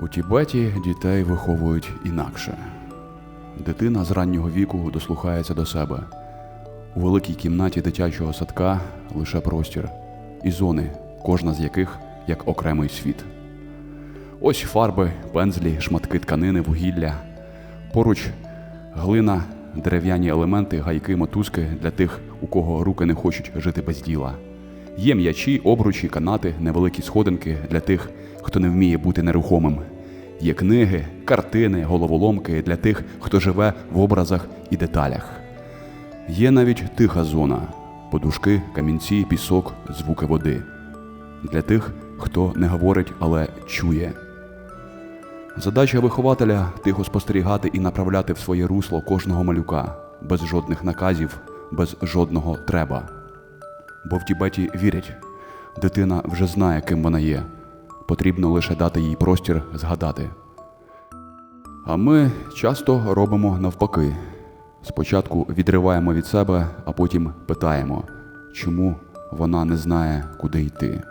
У Тібеті дітей виховують інакше. Дитина з раннього віку дослухається до себе. У великій кімнаті дитячого садка лише простір і зони, кожна з яких як окремий світ. Ось фарби, пензлі, шматки тканини, вугілля. Поруч глина, дерев'яні елементи, гайки, мотузки для тих, у кого руки не хочуть жити без діла. Є м'ячі, обручі, канати, невеликі сходинки для тих, хто не вміє бути нерухомим. Є книги, картини, головоломки для тих, хто живе в образах і деталях. Є навіть тиха зона подушки, камінці, пісок, звуки води. Для тих, хто не говорить, але чує. Задача вихователя тихо спостерігати і направляти в своє русло кожного малюка, без жодних наказів, без жодного треба. Бо в Тібеті вірять, дитина вже знає, ким вона є. Потрібно лише дати їй простір згадати. А ми часто робимо навпаки. Спочатку відриваємо від себе, а потім питаємо, чому вона не знає, куди йти.